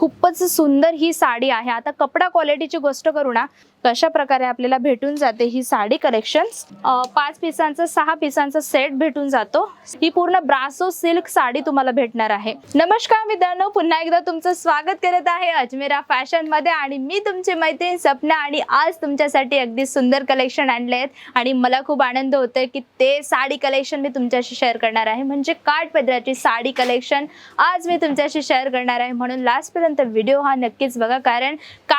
खूपच सुंदर ही साडी आहे. आता कपडा क्वालिटीची गोष्ट करू ना कशा प्रकारे आपल्याला भेटून जाते ही साडी कलेक्शन पाच पिसांचं सहा पिसांचा सेट भेटून जातो. ही पूर्ण ब्रासो सिल्क साडी तुम्हाला भेटणार आहे. नमस्कार मित्रांनो पुन्हा एकदा तुमचं स्वागत करत आहे अजमेरा फॅशनमध्ये आणि मी तुमची मैत्रीण सपना आणि आज तुमच्यासाठी अगदी सुंदर कलेक्शन आणले आहेत. आणि मला खूप आनंद होतोय की ते साडी कलेक्शन मी तुमच्याशी शेअर करणार आहे. म्हणजे काठ पदराची साडी कलेक्शन आज मी तुमच्याशी शेअर करणार आहे. म्हणून लास्टपर्यंत व्हिडिओ हा नक्कीच बघा. कारण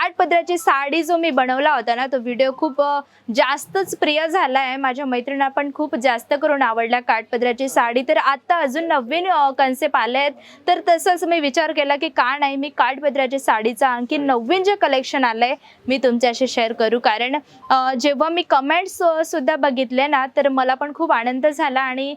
काठ साडी जो मी बनवला होता ना तो व्हिडिओ खूप जास्तच प्रिय झाला आहे माझ्या मैत्रिणींना पण खूप जास्त करून आवडला काठपदराची साडी. तर आत्ता अजून नवीन कन्सेप्ट आले आहेत. तर तसंच मी विचार केला की का नाही मी काठपदराची साडीचा आणखी नवीन जे कलेक्शन आलं आहे मी तुमच्याशी शेअर करू. कारण जेव्हा मी कमेंट्स सुद्धा बघितले ना तर मला पण खूप आनंद झाला आणि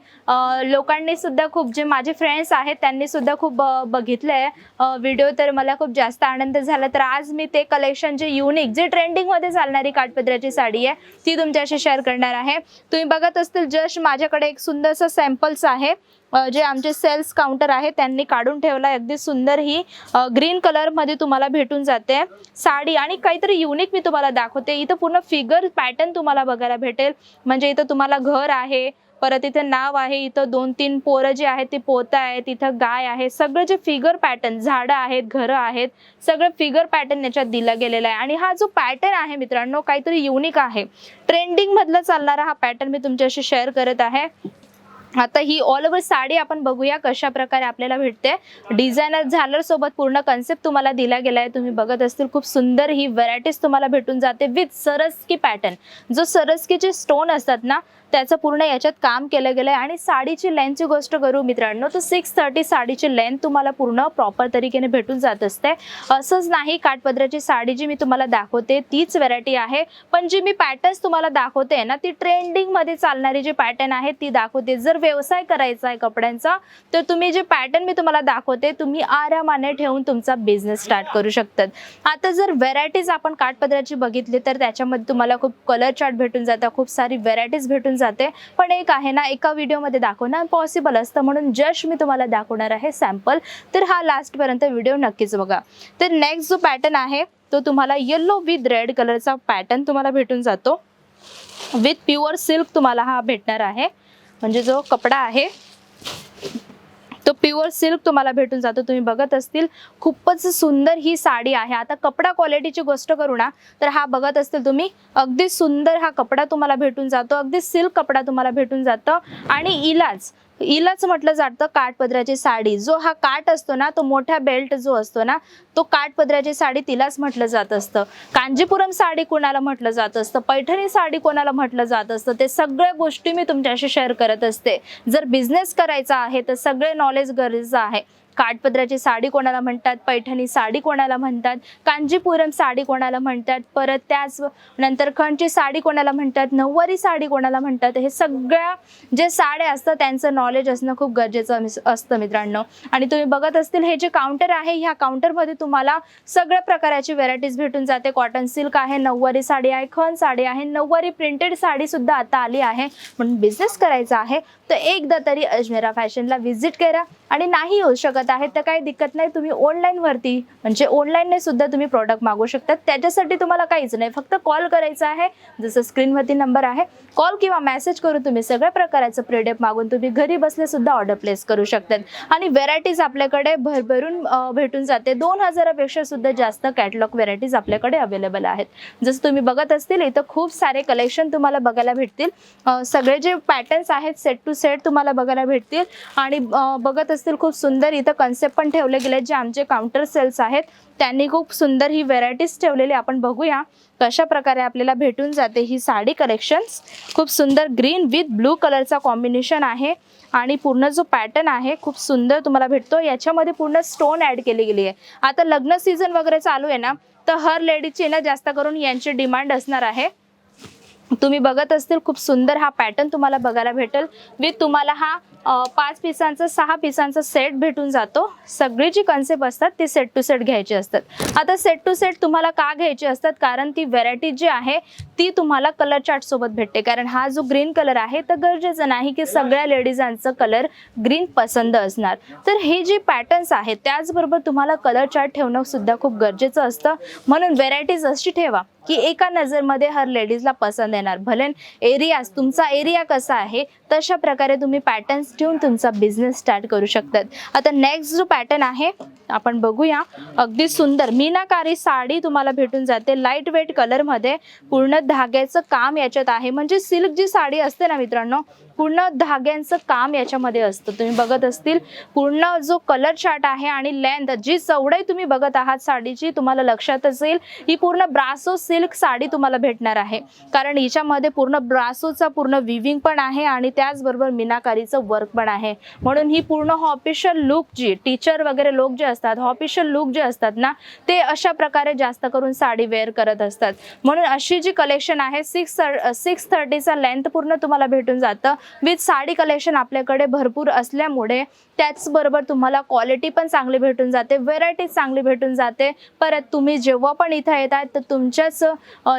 लोकांनी सुद्धा खूप जे माझे फ्रेंड्स आहेत त्यांनी सुद्धा खूप अ, बघितलंय व्हिडिओ तर मला खूप जास्त आनंद झाला. तर आज मी ते कलेक्शन जे युनिक जे ट्रेंडिंगमध्ये चालणारी काठपदराची साडी आहे ती तुमच्याशी शेअर करणार आहे. तुम्ही बघत असतील जस्ट माझ्याकडे एक सुंदरसं सॅम्पल्स आहे. जे आमचे सेल्स काउंटर आहे त्यांनी काढून ठेवला आहे. अगदी सुंदर ही ग्रीन कलरमध्ये तुम्हाला भेटून जाते. साडी आणि काहीतरी युनिक मी तुम्हाला दाखवते. इथं पूर्ण फिगर पॅटर्न तुम्हाला बघायला भेटेल. म्हणजे इथं तुम्हाला घर आहे परत इथे नाव आहे इथं दोन तीन पोरं जे आहेत ते पोतं आहेत इथं गाय आहे सगळं जे फिगर पॅटर्न झाडं आहेत घरं आहेत सगळं फिगर पॅटर्न याच्यात दिला गेलेला आहे. आणि हा जो पॅटर्न आहे मित्रांनो काहीतरी युनिक आहे. ट्रेंडिंग मधला चालणारा हा पॅटर्न मी तुमच्याशी शेअर करत आहे. आता ही ऑल ओव्हर साडी आपण बघूया कशा प्रकारे आपल्याला भेटते. डिझायनर झालर सोबत पूर्ण कन्सेप्ट तुम्हाला दिला गेला आहे तुम्ही बघत असतील खूप सुंदर ही व्हरायटीज तुम्हाला भेटून जाते विथ सरस्की पॅटर्न जो सरस्कीचे स्टोन असतात ना त्याचं पूर्ण याच्यात काम केलं गेलं आहे आणि साडीची लेंथची गोष्ट करू मित्रांनो तर सिक्स थर्टी साडीची लेंथ तुम्हाला पूर्ण प्रॉपर तरीकेने भेटून जात असते. असंच नाही काठपदराची साडी जी मी तुम्हाला दाखवते तीच व्हरायटी आहे. पण जी मी पॅटर्न्स तुम्हाला दाखवते ना ती ट्रेंडिंगमध्ये चालणारी जी पॅटर्न आहे ती दाखवते. जर व्यवसाय करायचा आहे कपड्यांचा तर तुम्ही जे पॅटर्न मी तुम्हाला दाखवते तुम्ही आरामाने ठेवून तुमचा बिझनेस स्टार्ट करू शकतात. आता जर व्हरायटीज आपण काठपदराची बघितली तर त्याच्यामध्ये तुम्हाला खूप कलर चार्ट भेटून जातात खूप सारी व्हरायटीज भेटून जाते. पण एक आहे ना एका व्हिडिओमध्ये दाखवणं पॉसिबल असतं म्हणून जस्ट मी तुम्हाला दाखवणार आहे सॅम्पल तर हा लास्टपर्यंत व्हिडिओ नक्कीच बघा. तर नेक्स्ट जो पॅटर्न आहे तो तुम्हाला येल्लो विथ रेड कलरचा पॅटर्न तुम्हाला भेटून जातो. विथ प्युअर सिल्क तुम्हाला हा भेटणार आहे. म्हणजे जो कपडा आहे तो प्युअर सिल्क तुम्हाला भेटून जातो. तुम्ही बघत असतील खूपच सुंदर ही साडी आहे. आता कपडा क्वालिटीची गोष्ट करू ना तर हा बघत असतील तुम्ही अगदी सुंदर हा कपडा तुम्हाला भेटून जातो अगदी सिल्क कपडा तुम्हाला भेटून जातो. आणि इलाज हिलाच म्हटलं जातं काठपदराची साडी. जो हा काठ असतो ना तो मोठा बेल्ट जो असतो ना तो काठपदराची साडी तिलाच म्हटलं जात असतं. कांजीपुरम साडी कोणाला म्हटलं जात असतं? पैठणी साडी कोणाला म्हटलं जात असतं? ते सगळ्या गोष्टी मी तुमच्याशी शेअर करत असते. जर बिझनेस करायचा आहे तर सगळे नॉलेज गरजेचं आहे. काठपदराची साडी कोणाला म्हणतात पैठणी साडी कोणाला म्हणतात कांजीपुरम साडी कोणाला म्हणतात परत त्याच नंतर खणची साडी कोणाला म्हणतात नऊवारी साडी कोणाला म्हणतात हे सगळ्या जे साड्या असतात त्यांचं नॉलेज असणं खूप गरजेचं मिस- असतं मित्रांनो. आणि तुम्ही बघत असतील हे जे काउंटर आहे ह्या काउंटरमध्ये तुम्हाला सगळ्या प्रकाराची व्हरायटीज भेटून जाते. कॉटन सिल्क आहे नऊवारी साडी आहे खण साडी आहे नऊवारी प्रिंटेड साडी सुद्धा आता आली आहे. म्हणून बिझनेस करायचा आहे. तर एकदा तरी अजमेरा फॅशनला व्हिजिट करा. आणि नाही होऊ शकत आहेत तर काही दिक्कत नाही. तुम्ही ऑनलाईन वरती म्हणजे ऑनलाईनने सुद्धा तुम्ही प्रॉडक्ट मागू शकता. त्याच्यासाठी तुम्हाला काहीच नाही. फक्त कॉल करायचा आहे. जसं स्क्रीनवरती नंबर आहे. कॉल किंवा मेसेज करून तुम्ही सगळ्या प्रकारचं प्रोडक्ट मागून तुम्ही घरी बसले सुद्धा ऑर्डर प्लेस करू शकतात. आणि व्हेरायटीज आपल्याकडे भरभरून भेटून जाते. दोन हजारापेक्षा सुद्धा जास्त कॅटलॉग व्हेरायटीज आपल्याकडे अवेलेबल आहेत. जसं तुम्ही बघत असतील इथं खूप सारे कलेक्शन तुम्हाला बघायला भेटतील. सगळे जे पॅटर्न्स आहेत सेट टू सेट तुम्हाला बघायला भेटतील. आणि बघत असतील खूप सुंदर इथं कन्सेप्ट पण ठेवले गेले जे आमचे काउंटर सेल्स आहेत. त्यांनी खूप सुंदर ही व्हेरायटीज ठेवलेली आपण बघूया. कशा प्रकारे आपल्याला भेटून जाते ही साडी कलेक्शन्स खूप सुंदर ग्रीन विथ ब्लू कलरचा कॉम्बिनेशन आहे. आणि पूर्ण जो पॅटर्न आहे खूप सुंदर तुम्हाला भेटतो. याच्यामध्ये पूर्ण स्टोन ॲड केली गेली आहे. आता लग्न सीझन वगैरे चालू आहे ना तर हर लेडीजची ना जास्त करून यांची डिमांड असणार आहे. तुम्ही बघत असतील खूप सुंदर हा पॅटर्न तुम्हाला बघायला भेटेल. विथ तुम्हाला हा पाच पिसांचा सहा पिसांचा सेट भेटून जातो. सगळी जी कन्सेप्ट असतात ती सेट टू सेट घ्यायची असतात. आता सेट टू सेट तुम्हाला का घ्यायची असतात? कारण ती व्हरायटी जी आहे ती तुम्हाला कलर चार्ट सोबत भेटते. कारण हा जो ग्रीन कलर आहे तर गरजेचं नाही की सगळ्या लेडीजांचं कलर ग्रीन पसंद असणार. तर हे जे पॅटर्न्स आहेत त्याचबरोबर तुम्हाला कलर चार्ट ठेवणं सुद्धा खूप गरजेचं असतं. म्हणून व्हेरायटीज अशी ठेवा. की एका नजरमध्ये हर लेडीजला पसंत येणार भले एरियाज तुमचा एरिया कसा आहे तशा प्रकारे तुम्ही पॅटर्न्स ठेवून तुमचा बिझनेस स्टार्ट करू शकतात. आता नेक्स्ट जो पॅटर्न आहे आपण बघूया. अगदी सुंदर. मीनाकारी साडी तुम्हाला भेटून जाते. लाइट वेट कलरमध्ये पूर्ण धाग्याचं काम याच्यात आहे. म्हणजे सिल्क जी साडी असते ना मित्रांनो पूर्ण धाग्यांचं काम याच्यामध्ये असतं. तुम्ही बघत असतील पूर्ण जो कलर चार्ट आहे आणि लेंथ जी चौडाई तुम्ही बघत आहात साडीची तुम्हाला लक्षात असेल ही पूर्ण ब्रासो सिल्क साडी तुम्हाला भेटणार आहे. कारण हिच्यामध्ये पूर्ण ब्रासोचा पूर्ण विविंग पण आहे आणि त्याचबरोबर मीनाकारीचं वर्क पण आहे. म्हणून ही पूर्ण ऑफिशियल लुक जी टीचर वगैरे लोक जे असतात ऑफिशियल लुक जे असतात ना ते अशा प्रकारे जास्त करून साडी वेअर करत असतात. म्हणून अशी जी कलेक्शन आहे सिक्स सिक्स थर्टीचा लेंथ पूर्ण तुम्हाला भेटून जातं. विथ साडी कलेक्शन आपल्याकडे भरपूर असल्यामुळे त्याचबरोबर तुम्हाला क्वालिटी पण चांगली भेटून जाते व्हेरायटी चांगली भेटून जाते. परत तुम्ही जेव्हा पण इथं येतात तर तुमच्याच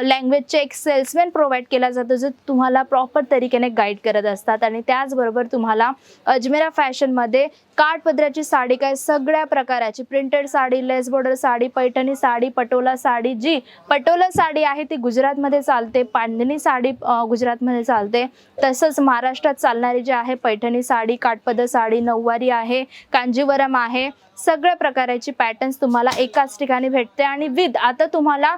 लँग्वेजचे एक सेल्समॅन प्रोव्हाइड केला जातो जो तुम्हाला प्रॉपर तरीकेने गाईड करत असतात. आणि त्याचबरोबर तुम्हाला अजमेरा फॅशनमध्ये काठपदराची साडी काय सगळ्या प्रकाराची printed sari lace border sari Paithani sari Patola sari जी पटोला साडी आहे ती गुजरातमध्ये चालते पांढणी साडी गुजरातमध्ये चालते. तसंच महाराष्ट्र महाराष्ट्रात चालणारी जी आहे पैठणी साडी काठपदर साडी नऊवारी आहे कांजीवरम आहे सगळ्या प्रकाराची पॅटर्न्स तुम्हाला एकाच ठिकाणी भेटते. आणि विथ आता तुम्हाला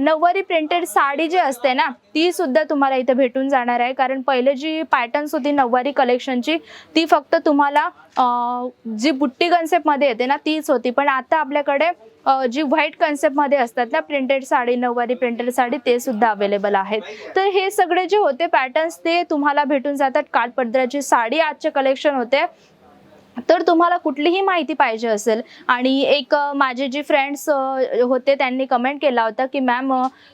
नऊवारी प्रिंटेड साडी जी असते ना ती सुद्धा तुम्हाला इथे भेटून जाणार आहे. कारण पहिले जी पॅटर्न्स होती नऊवारी कलेक्शनची ती फक्त तुम्हाला जी बुट्टी कन्सेप्टमध्ये येते ना तीच होती. पण आता आपल्याकडे जी व्हाईट कन्सेप्टमध्ये असतात ना प्रिंटेड साडी नऊवारी प्रिंटेड साडी ते सुद्धा अवेलेबल आहेत. तर हे सगळे जे होते पॅटर्न्स ते तुम्हाला भेटून जातात. काठपदराची साडी आजचे कलेक्शन होते. तर तुम्हाला कुठलीही माहिती पाहिजे असेल. आणि एक माझे जे फ्रेंड्स होते त्यांनी कमेंट केला होता की मॅम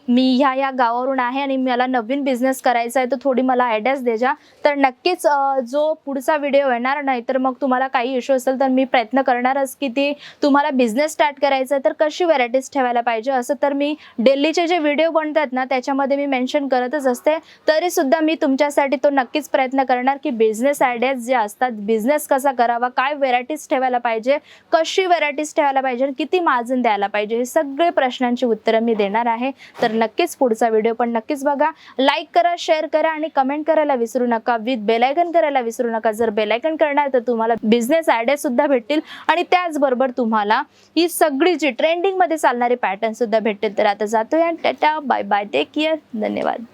मी ह्या ह्या गावावरून आहे आणि मला नवीन बिझनेस करायचा आहे तर थोडी मला आयडियाज द्यायच्या तर नक्कीच जो पुढचा व्हिडिओ येणार नाही तर मग तुम्हाला काही इश्यू असेल तर मी प्रयत्न करणारच की ती तुम्हाला बिझनेस स्टार्ट करायचा आहे तर कशी व्हरायटीज ठेवायला पाहिजे? असं तर मी डेलीचे जे व्हिडिओ बनतात ना त्याच्यामध्ये मी मेन्शन करतच असते. तरीसुद्धा मी तुमच्यासाठी तो नक्कीच प्रयत्न करणार की बिझनेस आयडियाज जे असतात बिझनेस कसा करावा काय व्हेरायटीज ठेवायला पाहिजे? कशी व्हेरायटीज ठेवायला पाहिजे आणि किती मार्जिन द्यायला पाहिजे? हे सगळे प्रश्नांची उत्तरं मी देणार आहे. तर नक्कीच पुढचा व्हिडिओ पण नक्कीच बघा. लाईक करा शेअर करा आणि कमेंट करायला विसरू नका. विथ बेलायकन करायला विसरू नका. जर बेलायकन करणार तर तुम्हाला बिझनेस आयडिया सुद्धा भेटतील आणि त्याचबरोबर तुम्हाला ही सगळी जी ट्रेंडिंगमध्ये चालणारी पॅटर्न सुद्धा भेटतील. तर आता जातोय tata bye bye take care धन्यवाद.